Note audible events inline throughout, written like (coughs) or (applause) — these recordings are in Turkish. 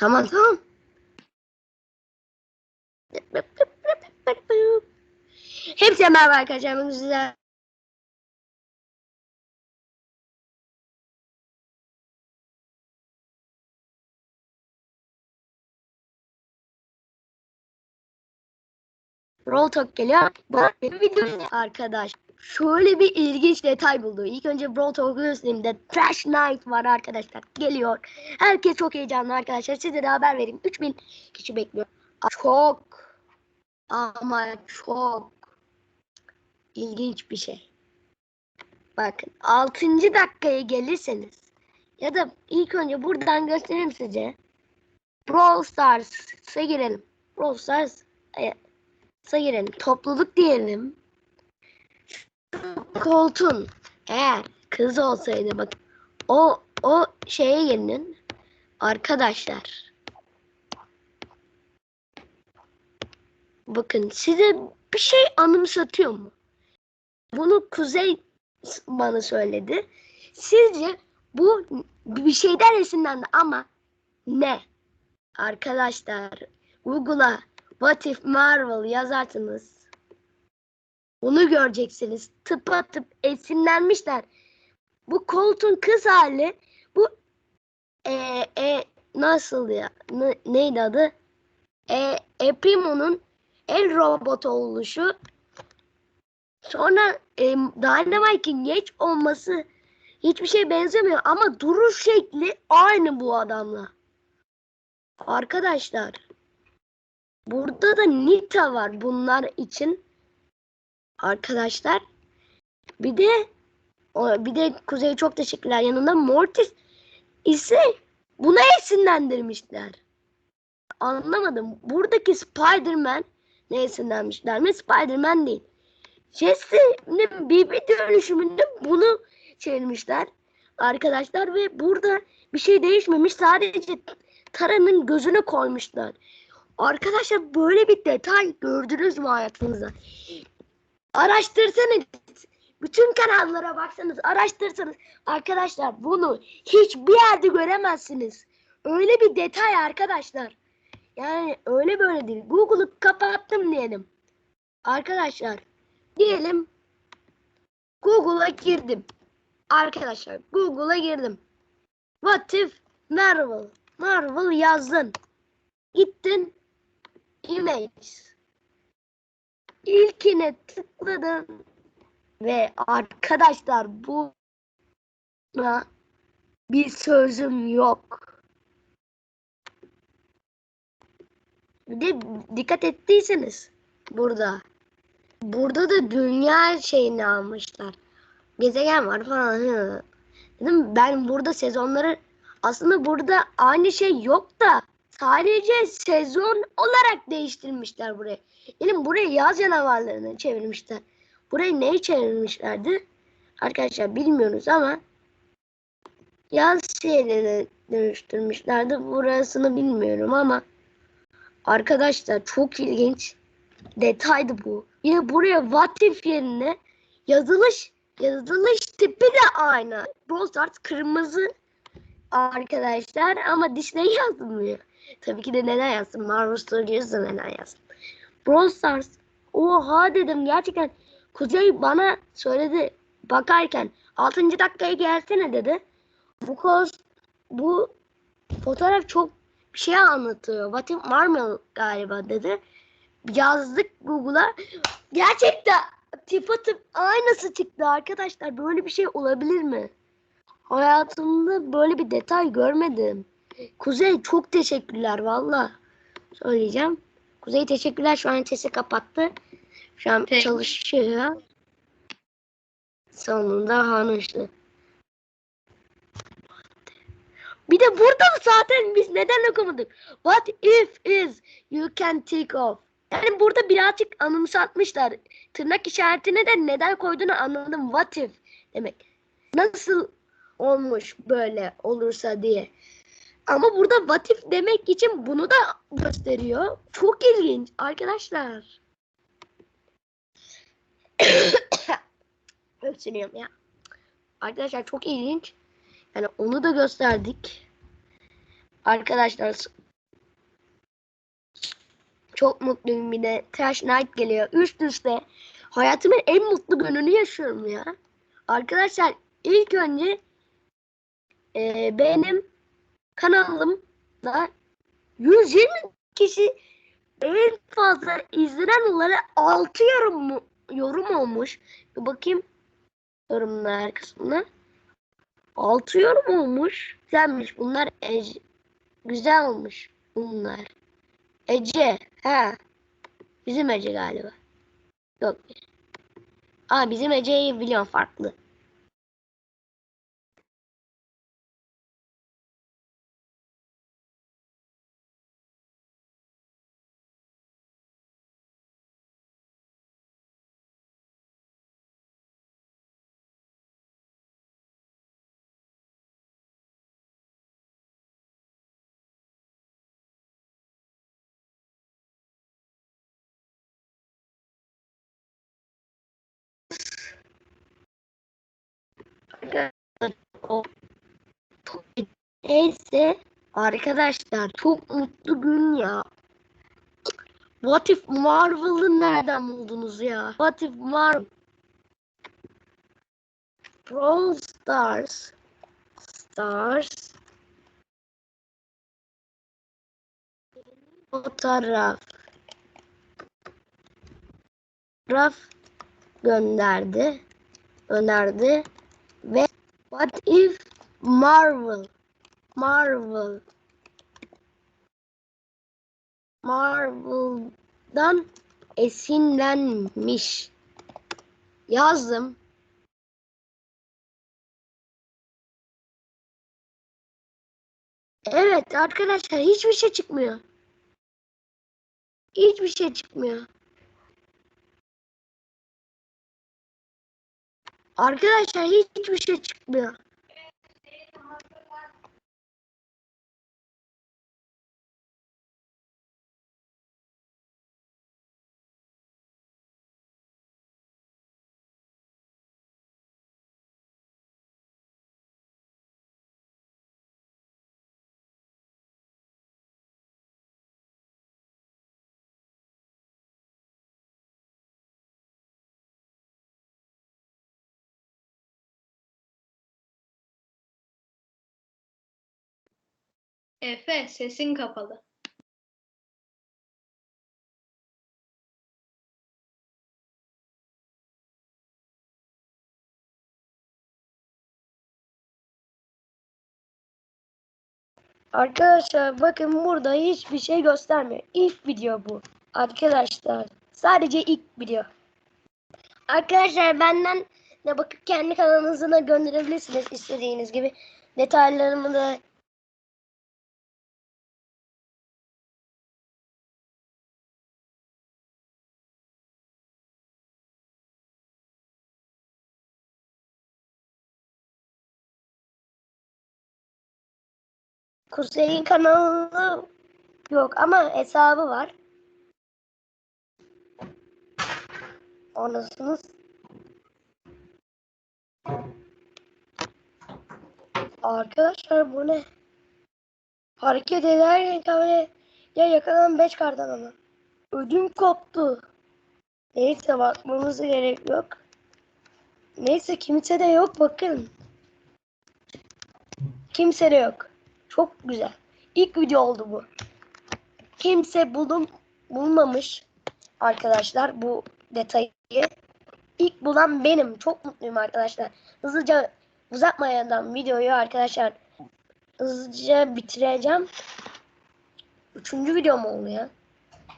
Tamam tamam. Hepsi merhaba arkadaşlar. Roll Talk geliyor. Bu bir video arkadaş. Şöyle bir ilginç detay buldu. İlk önce Brawl Talk'u göstereyim de Trash Night var arkadaşlar. Geliyor. Herkes çok heyecanlı arkadaşlar. Size de haber vereyim. 3000 kişi bekliyor. Çok ama çok ilginç bir şey. Bakın 6. dakikaya gelirseniz ya da ilk önce buradan göstereyim size. Brawl Stars'a girelim. Brawl Stars e, girelim. Topluluk diyelim. Koltuğun eğer kız olsaydı bak o o şeye gelin arkadaşlar. Bakın size bir şey anımsatıyor mu? Bunu Kuzey bana söyledi. Sizce bu bir şeyden esinlendi ama ne? Arkadaşlar Google'a What if Marvel yazarsınız. Onu göreceksiniz. Tıpa tıp esinlenmişler. Bu Colt'un kız hali bu e, e, nasıl ya? Ne, neydi adı? E, Eprimo'nun el robotu oluşu sonra e, Dynamite'in geç olması hiçbir şey benzemiyor ama duruş şekli aynı bu adamla. Arkadaşlar Burada da Nita var bunlar için. Arkadaşlar. Bir de bir de Kuzey çok teşekkürler yanında Mortis ise buna esinlendirmişler. Anlamadım. Buradaki Spider-Man ne esinlenmişler mi? Spider-Man değil. Jesse'nin BB dönüşümünde bunu çevirmişler. Arkadaşlar ve burada bir şey değişmemiş. Sadece Tara'nın gözüne koymuşlar. Arkadaşlar böyle bir detay gördünüz mü hayatınızda? Araştırsanız bütün kanallara baksanız araştırsanız arkadaşlar bunu hiçbir yerde göremezsiniz. Öyle bir detay arkadaşlar. Yani öyle böyle değil. Google'ı kapattım diyelim. Arkadaşlar diyelim Google'a girdim. Arkadaşlar Google'a girdim. What if Marvel? Marvel yazdın. Gittin image. İlkine tıkladım ve arkadaşlar bu bir sözüm yok. De dikkat ettiyseniz burada burada da dünya şeyini almışlar. Gezegen var falan. Dedim ben burada sezonları aslında burada aynı şey yok da Sadece sezon olarak değiştirmişler burayı. Yani buraya yaz canavarlarını çevirmişler. Burayı neyi çevirmişlerdi? Arkadaşlar bilmiyoruz ama yaz şeyleri dönüştürmüşlerdi. Burasını bilmiyorum ama arkadaşlar çok ilginç detaydı bu. Yine buraya what if yerine yazılış yazılış tipi de aynı. Brawl Stars kırmızı arkadaşlar ama Disney yazmıyor. Tabii ki de neden yazsın? Marvel Studios'da neden yazsın? Brawl Stars. Oha dedim gerçekten. Kuzey bana söyledi bakarken 6. dakikaya gelsene dedi. Bu koz bu fotoğraf çok bir şey anlatıyor. What if Marvel galiba dedi. Yazdık Google'a. Gerçekten tıpa tıp aynısı çıktı arkadaşlar. Böyle bir şey olabilir mi? Hayatımda böyle bir detay görmedim. Kuzey çok teşekkürler valla. Söyleyeceğim. Kuzey teşekkürler. Şu an sesi kapattı. Şu an Peki. çalışıyor. Sonunda hanıştı. Bir de burada zaten biz neden okumadık? What if is you can take off. Yani burada birazcık anımsatmışlar. Tırnak işaretine de neden koyduğunu anladım. What if demek. Nasıl olmuş böyle olursa diye. Ama burada what if demek için bunu da gösteriyor. Çok ilginç arkadaşlar. (coughs) Öksürüyorum ya. Arkadaşlar çok ilginç. Yani onu da gösterdik. Arkadaşlar Çok mutluyum bir de. Crash Night geliyor. Üst üste. Hayatımın en mutlu gününü yaşıyorum ya. Arkadaşlar ilk önce e, benim kanalımda 120 kişi en fazla izlenen olarak 6 yorum yorum olmuş. Bir bakayım yorumlar kısmına. 6 yorum olmuş. Güzelmiş. Bunlar Ece. Güzel olmuş bunlar. Ece. Ha. Bizim Ece galiba. Yok. Aa bizim Ece'yi biliyorum farklı. Neyse arkadaşlar çok mutlu gün ya. What if Marvel'ı nereden buldunuz ya? What if Marvel? Stars Stars fotoğraf fotoğraf gönderdi önerdi ve What if Marvel Marvel Marvel'dan esinlenmiş yazdım. Evet arkadaşlar hiçbir şey çıkmıyor. Hiçbir şey çıkmıyor. Arkadaşlar hiçbir şey çıkmıyor. Efe sesin kapalı. Arkadaşlar bakın burada hiçbir şey göstermiyor. İlk video bu. Arkadaşlar sadece ilk video. Arkadaşlar benden de bakıp kendi kanalınıza gönderebilirsiniz istediğiniz gibi. Detaylarımı da Kuzey'in kanalı yok ama hesabı var. Anasınız. Arkadaşlar bu ne? Hareket ederken kamera ya yakalan 5 kardan ama. Ödüm koptu. Neyse bakmamıza gerek yok. Neyse kimse de yok bakın. Kimse de yok. Çok güzel. İlk video oldu bu. Kimse bulun, bulmamış arkadaşlar bu detayı. İlk bulan benim. Çok mutluyum arkadaşlar. Hızlıca uzatmadan videoyu arkadaşlar hızlıca bitireceğim. Üçüncü video mu oldu ya?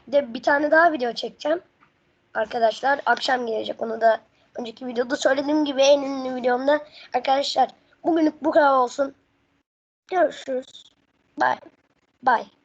De bir tane daha video çekeceğim. Arkadaşlar akşam gelecek. Onu da önceki videoda söylediğim gibi en ünlü videomda. Arkadaşlar bugünlük bu kadar olsun. Görüşürüz. Bye. Bye.